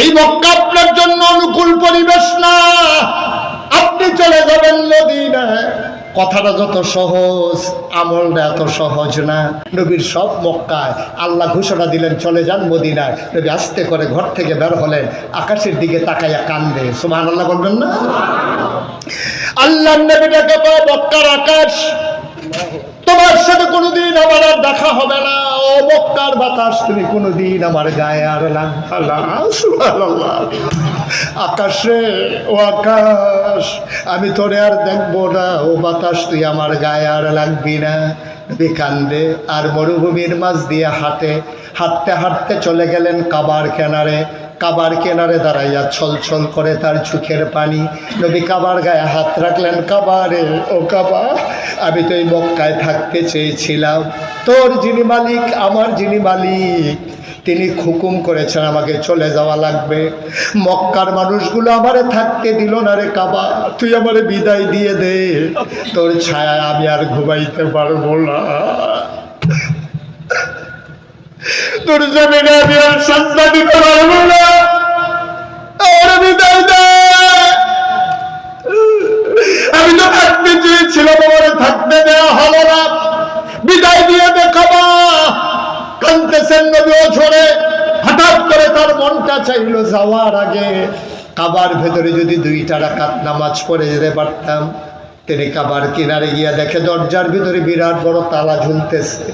এই মক্কা আপনার জন্য অনুকূল পরিবেশ না। আপনি চলে যাবেন মদিনায়। কথাটা যত সহজ, আমলটা এত সহজ না। নবীর সব মক্কায় আল্লাহ ঘোষণা দিলেন, চলে যান মদিনায়। নবী আস্তে করে ঘর থেকে বের হলেন, আকাশের দিকে তাকাইয়া কান্দে। সুমান আল্লাহ বলবেন না? আল্লাহ নবীটাকে মক্কার আকাশ, তোমার সাথে কোনোদিন আমার আর দেখা হবে না। মক্কার বাতাস তুমি কোনোদিন আমার গায়ে আর আকাশে ও আকাশ, আমি তোরে আর দেখব না। ও বাতাস, তুই আমার গায়ে আর লাগবি না। কান্দে আর মরুভূমির মাছ দিয়ে হাঁটে। হাঁটতে হাঁটতে চলে গেলেন কাবার কেনারে। কাবার কেনারে দাঁড়াইয়া ছল ছল করে তার চোখের পানি। নবী কাবার গায়ে হাত রাখলেন কাবারে, ও কাবা, আমি তো এই মক্কায় থাকতে চেয়েছিলাম। তোর যিনি মালিক, আমার যিনি মালিক, তিনি হুকুম করেছেন আমাকে চলে যাওয়া লাগবে। মক্কার মানুষগুলো আমারে থাকতে দিল না রে কাবা, তুই আমারে বিদায় দিয়ে দে। তোর ছায়া আমি আর ঘুমাইতে পারব না। আর দিতে পারব না। দে আমি তো থাকতে চেয়েছিলাম, আমার থাকতে দেওয়া হলো না। বিদায় দিয়ে দেখাবা হঠাৎ করে তার মনটা চাইলো যাওয়ার আগে। কাবার ভেতরে যদি দুইটা রাকাত নামাজ পড়ে যেতে পারতাম, তিনি কাবার কিনারে গিয়া দেখে দরজার ভিতরে বিরাট বড় তালা ঝুলতেছে।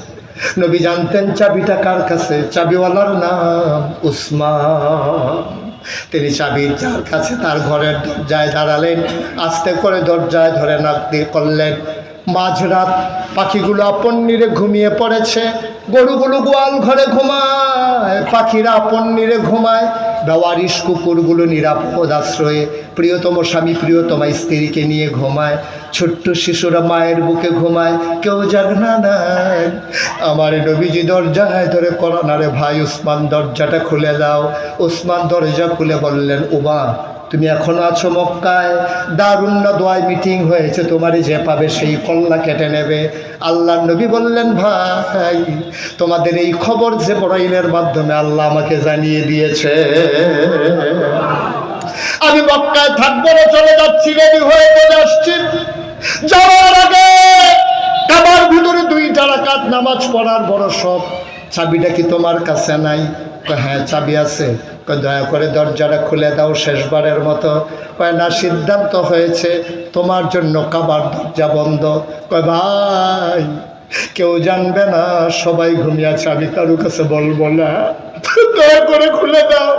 নবী জানতেন চাবিটা কার কাছে? চাবিওয়ালার নাম উসমান। তিনি চাবি যার কাছে তার ঘরের দরজায় দাঁড়ালেন, আস্তে করে দরজায় ধরে নাক দিয়ে করলেন। মাঝরাত পাখিগুলো আপন নিরে ঘুমিয়ে পড়েছে। গরুগুলো গোয়াল ঘরে ঘুমায়, পাখিরা আপন নিরে ঘুমায়। বেওয়ারিশ কুকুরগুলো নিরাপদ আশ্রয়ে প্রিয়তম স্বামী প্রিয়তমা স্ত্রীকে নিয়ে ঘুমায়। ছোট্ট শিশুরা মায়ের বুকে ঘুমায়। কেউ জাগনা নাই। আমার নবীজি দরজায় ধরে করোনারে, ভাই উসমান দরজাটা খুলে দাও। উসমান দরজা খুলে বললেন, উমা তুমি এখন আছো মক্কায়। দারুণ্য দোয়ায় মিটিং হয়েছে তোমারই যে পাবে সেই কল্লা কেটে নেবে। আল্লাহ নবী বললেন, ভাই, তোমাদের এই খবর যে বড়াইনের মাধ্যমে আল্লাহ আমাকে জানিয়ে দিয়েছে। আমি মক্কায় থাকব না, চলে যাচ্ছি রেডি হয়ে চলে আসছি। যাওয়ার আগে কাবার ভিতরে দুইটা রাকাত নামাজ পড়ার বড় শখ। চাবিটা কি তোমার কাছে নাই? হ্যাঁ চাবি আছে। দয়া করে দরজাটা খুলে দাও শেষবারের মতো। কয়, না, সিদ্ধান্ত হয়েছে। তোমার জন্য কাবার দরজা বন্ধ। কয়, ভাই, কেউ জানবে না, সবাই ঘুমিয়ে আছে। আমি কারও কাছে বলব না। দয়া করে খুলে দাও।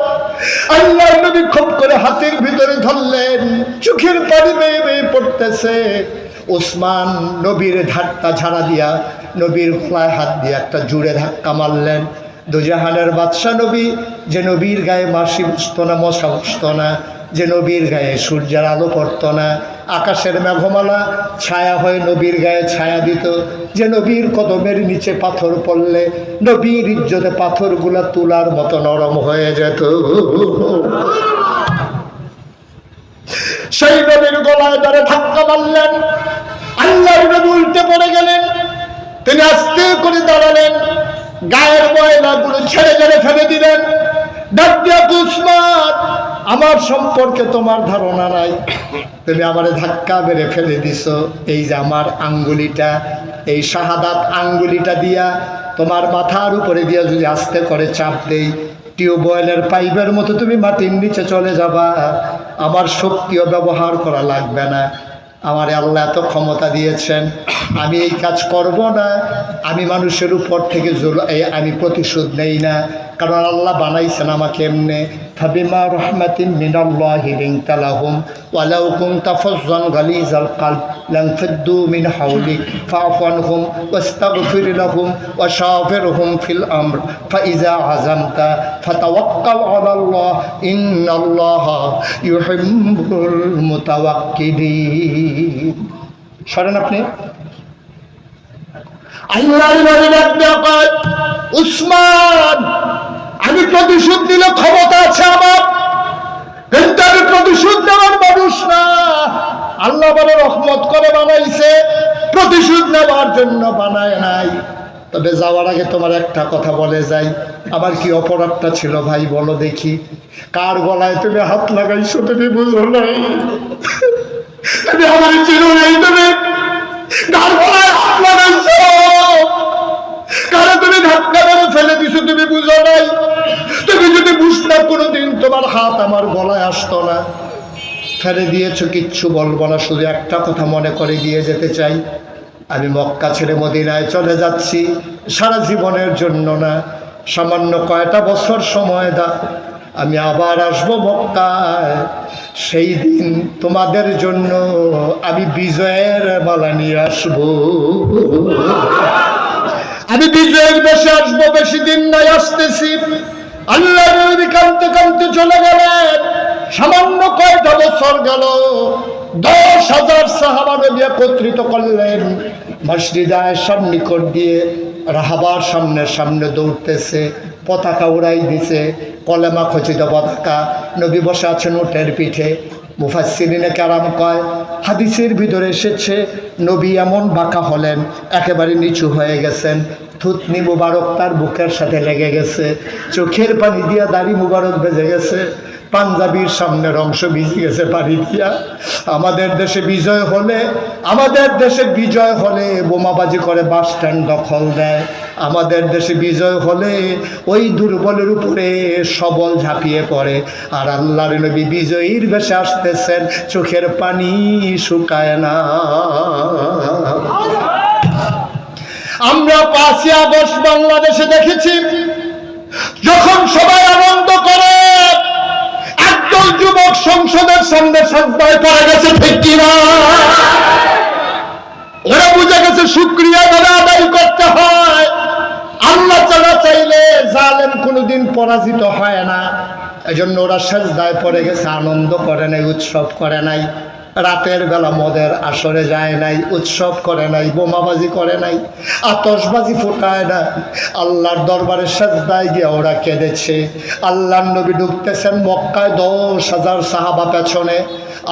আল্লাহ নবী খুব করে হাতের ভিতরে ধরলেন। চোখের পানি বেয়ে বেয়ে পড়তেছে। ওসমান নবীর ধাক্কা ঝাড়া দিয়া নবীর গলায় হাত দিয়ে একটা জুড়ে ধাক্কা মারলেন। দুজাহানের বাদশাহ নবী, যে নবীর গায়ে মাসি বসত না, মশা বসত না, যে নবীর গায়ে সূর্যের আলো পড়তো না, আকাশের মেঘমালা ছায়া হয়ে নবীর গায়ে ছায়া দিত, যে নবীর কদমের নিচে পাথর পড়লে নবীর ইজ্জতে পাথরগুলা তুলার মতো নরম হয়ে যেত। সেই নবীর গলায় ধরে ধাক্কা মারলেন, আল্লাহর নবী উল্টে পড়ে গেলেন, তিনি আস্তে করে দাঁড়ালেন গায়ের ময়লাগুলো ছেড়ে ছেড়ে ফেলে দিলেন। আমার সম্পর্কে তোমার ধারণা নাই। তুমি আমার ধাক্কা মেরে ফেলে দিছ। এই যে আমার আঙ্গুলিটা, এই শাহাদাত আঙ্গুলিটা দিয়া তোমার মাথার উপরে দিয়া যদি আস্তে করে চাপ দেই, টিউবওয়েলের পাইপের মতো তুমি মাটির নিচে চলে যাবা। আমার শক্তিও ব্যবহার করা লাগবে না। আমার আল্লাহ এত ক্ষমতা দিয়েছেন। আমি এই কাজ করব না। আমি মানুষের উপর থেকে আমি প্রতিশোধ নেই না। কারণ আল্লাহ বানাইছেন আমাকে এমনি ফাবিমা রহমাতিন মিনাল্লাহি লিনতালাহুম ওয়ালাউ কুনতা ফাজ্জান গালিজাল কলব লানফাদ্দু মিন হাওলিক ফাআফু আনহুম ওয়াস্তাগফির লাহুম ওয়াশাফিরহুম ফিল আমর ফাইজা আযামতা ফাতাওয়াক্কাল আলাল্লাহ ইন্নাল্লাহা ইউহিব্বুল মুতাওয়াক্কিলিন সরেন আপনি আল্লাহর নবী ডাক দিয়া কয়, উসমান আমি প্রতিশোধ দিলে ক্ষমতা আছে আমার। কিন্তু আমি প্রতিশোধ নেওয়ার মানুষ না। আল্লাহ বলে রহমত করে বানাইছে, প্রতিশোধ নেওয়ার জন্য বানায় নাই। তবে যাওয়ার আগে তোমার একটা কথা বলে যাই। আমার কি অপরাধটা ছিল ভাই, বলো দেখি। কার গলায় তুমি হাত লাগাইছো তুমি বুঝো নাই। তুমি আমার চিনো নাই তুমি। কার গলায় তুমি ধাক্কা ফেলে দিছো, তুমি বুঝো নাই। তুমি যদি বুঝতে কোনোদিন তোমার হাত আমার গলায় আসতো না। ফেলে দিয়েছ, কিচ্ছু বলব না, শুধু একটা কথা মনে করে দিয়ে যেতে চাই। আমি মক্কা ছেড়ে মদিনায় চলে যাচ্ছি, সারা জীবনের জন্য না, সামান্য কয়টা বছর সময় দা। আমি আবার আসব মক্কায়, সেই দিন তোমাদের জন্য আমি বিজয়ের মালা নিয়ে আসব। আমি বিজয়ের বেশি আসব, বেশি দিন নাই আসতেছি। আল্লাহ কানতে কানতে চলে গেলেন। সামান্য কয়টা বছর গেল, দশ হাজার সাহাবা নবী একত্রিত করলেন। মসজিদ আয়েশার নিকট দিয়ে রাহাবার সামনে সামনে দৌড়তেছে, পতাকা উড়াই দিছে, কলেমা খচিত পতাকা। নবী বসে আছেন উটের পিঠে। মুফাসিরিনে কারাম কয়, হাদিসের ভিতরে এসেছে, নবী এমন বাঁকা হলেন, একেবারে নিচু হয়ে গেছেন। থুতনি মুবারক তার বুকের সাথে লেগে গেছে। চোখের পানি দিয়া দাড়ি মুবারক বেজে গেছে। পাঞ্জাবির সামনের অংশ ভিজে গেছে পানি দিয়া। আমাদের দেশে বিজয় হলে, আমাদের দেশে বিজয় হলে বোমাবাজি করে বাস স্ট্যান্ড দখল দেয়। আমাদের দেশে বিজয় হলে ওই দুর্বলের উপরে সবল ঝাঁপিয়ে পড়ে। আর আল্লাহর নবী বিজয়ীর বেশে আসতেছেন, চোখের পানি শুকায় না। আমরা পাঁচই আগস্ট বাংলাদেশে দেখেছি, যখন সবাই আনন্দ করে, একদল যুবক সংসদের সামনে সাজদায় পড়ে গেছে, ঠিক কিনা? ওরা বুঝে গেছে, শুক্রিয়া করে আদায় করতে হয়। আল্লাহ চালা চাইলে জালেম কোনোদিন পরাজিত হয় না। এজন্য ওরা সেজদায় পড়ে গেছে, আনন্দ করে নাই, উৎসব করে নাই। রাতের বেলা মদের আসরে যায় নাই, উৎসব করে নাই, বোমাবাজি করে নাই আতসবাজি ফোটায় না আল্লাহর দরবারে সেজদায় গিয়ে ওরা কেঁদেছে। আল্লাহর নবী ঢুকতেছেন মক্কায় দশ হাজার সাহাবা পেছনে।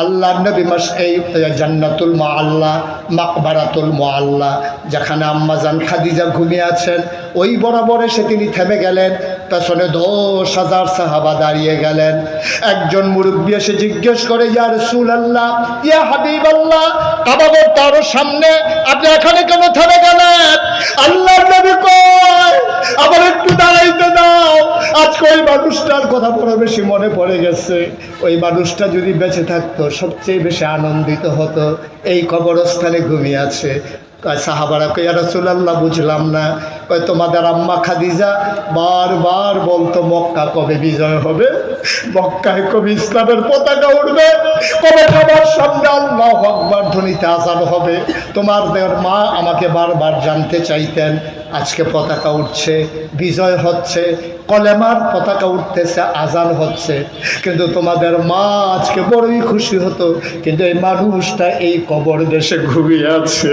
আল্লাহ নবী মাস এই জান্নাতুল মা আল্লাহ মাকবারাতুল মা আল্লাহ যেখানে আম্মাজান খাদিজা ঘুমিয়ে আছেন, ওই বরাবর এসে তিনি থেমে গেলেন, পেছনে দশ হাজার সাহাবা দাঁড়িয়ে গেলেন। একজন মুরব্বী এসে জিজ্ঞেস করে, ইয়া সুল আল্লাহ হাবিব আল্লাহ তার সামনে আপনি এখানে কেন থেমে গেলেন? আল্লাহ আবার একটু দাঁড়াইতে দাও। আজকে ওই মানুষটার কথা বেশি মনে পড়ে গেছে। ওই মানুষটা যদি বেঁচে থাকতো, সবচেয়ে বেশি আনন্দিত হতো। এই কবরস্থানে ঘুমিয়ে আছে। সাহাবারা কইয়া রসুলাল্লাহ, বুঝলাম না। ওই তোমাদের আম্মা খাদিজা বারবার বলতো, মক্কা কবে বিজয় হবে? মক্কায় কবে ইসলামের পতাকা উঠবে ধ্বনিতে আজান হবে। তোমাদের মা আমাকে বারবার জানতে চাইতেন, আজকে পতাকা উঠছে বিজয় হচ্ছে, কলেমার পতাকা উঠতেছে আজান হচ্ছে। কিন্তু তোমাদের মা আজকে বড়ই খুশি হতো, কিন্তু এই মানুষটা এই কবর দেশে ঘুমিয়ে আছে।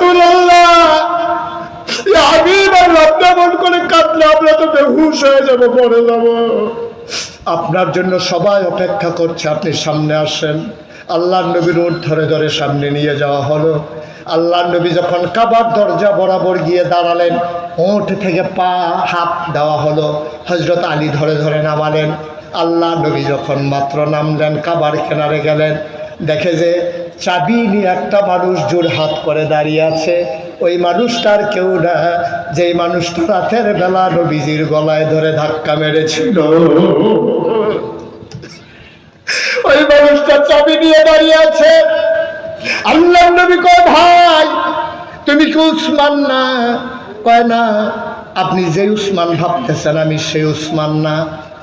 করে আমরা তো হয়ে যাব, পরে যাব। আপনার জন্য সবাই অপেক্ষা করছে, আপনি সামনে আসেন। আল্লাহ নবীর ওট ধরে ধরে সামনে নিয়ে যাওয়া হলো। আল্লাহ নবী যখন কাবার দরজা বরাবর গিয়ে দাঁড়ালেন ওঠ থেকে পা, হাত দেওয়া হলো। হজরত আলী ধরে ধরে নামালেন। আল্লাহ নবী যখন মাত্র নামলেন, কাবার কেনারে গেলেন। দেখে যে চাবি নিয়ে একটা মানুষ জোর হাত করে দাঁড়িয়ে আছে। ওই মানুষটার কেউ না। যেই মানুষটা রাতের বেলা নবীজির গলায় ধরে ধাক্কা মেরেছিল। ওই মানুষটা চাবি নিয়ে দাঁড়িয়ে আছে। আল্লাহ নবী কয়, ভাই, তুমি কি উসমান না? কয়, না, আপনি যে উসমান ভাবতেছেন আমি সেই উসমান না।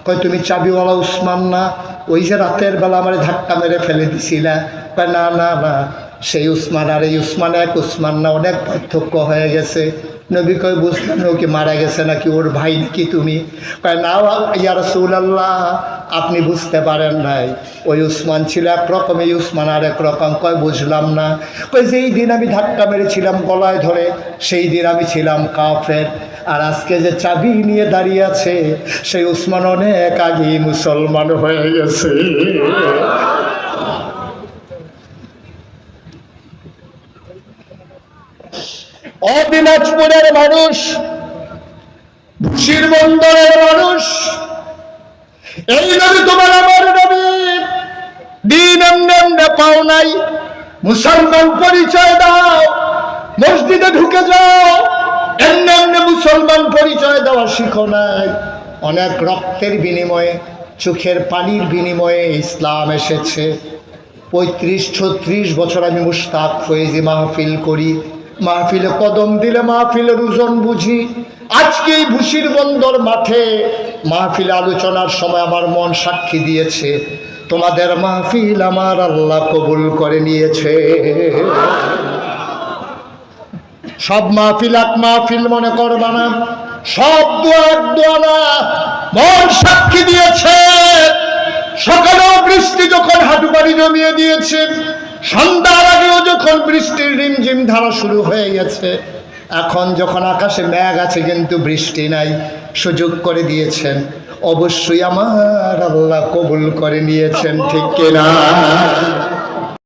কয়, তুমি চাবিওয়ালা উসমান না? ওই যে রাতের বেলা আমার ধাক্কা মেরে ফেলে দিছিলা। কয়, না না না সেই উসমান, আর এই উসমান এক, উসমান না অনেক পার্থক্য হয়ে গেছে। নবী কয় বুঝলেন ও কি মারা গেছে নাকি, ওর ভাই নাকি তুমি? কয়, না ইয়া আল্লাহ আপনি বুঝতে পারেন নাই। ওই উসমান ছিল একরকম এই উসমান আর এক রকম, কয়, বুঝলাম না। কয়, যেই দিন আমি ধাক্কা মেরেছিলাম গলায় ধরে, সেই দিন আমি ছিলাম কাফের। আর আজকে যে চাবি নিয়ে দাঁড়িয়ে আছে, সেই উসমান অনেক আগেই মুসলমান হয়ে গেছে। অদিনাজপুরের মানুষ ভুশির বন্দরের মানুষ, এই নবী তোমার, আমার নবী দিন পাও নাই। মুসলমান পরিচয় দাও, মসজিদে ঢুকে যাও। এমনি মুসলমান পরিচয় দেওয়া শিখো নাই। অনেক রক্তের বিনিময়ে, চোখের পানির বিনিময়ে ইসলাম এসেছে। পঁয়ত্রিশ ছত্রিশ বছর আমি মুস্তাক ফয়েজি মাহফিল করি। মাহফিলে কদম দিলে মাহফিলের ওজন বুঝি। আজকে এই ভুসির বন্দর মাঠে মাহফিল আলোচনার সময় আমার মন সাক্ষী দিয়েছে। তোমাদের মাহফিল আমার আল্লাহ কবুল করে নিয়েছে। সব মাহফিল এক মাহফিল মনে করবা না। সব দোয়ার দোয়া মন সাক্ষী দিয়েছে। সকালেও বৃষ্টি যখন হাঁটু পাড়ি জমিয়ে দিয়েছে, সন্ধ্যার যখন বৃষ্টির রিমঝিম ধারা শুরু হয়ে গেছে। এখন যখন আকাশে মেঘ আছে কিন্তু বৃষ্টি নাই, সুযোগ করে দিয়েছেন। অবশ্যই আমার আল্লাহ কবুল করে নিয়েছেন, ঠিক কিনা?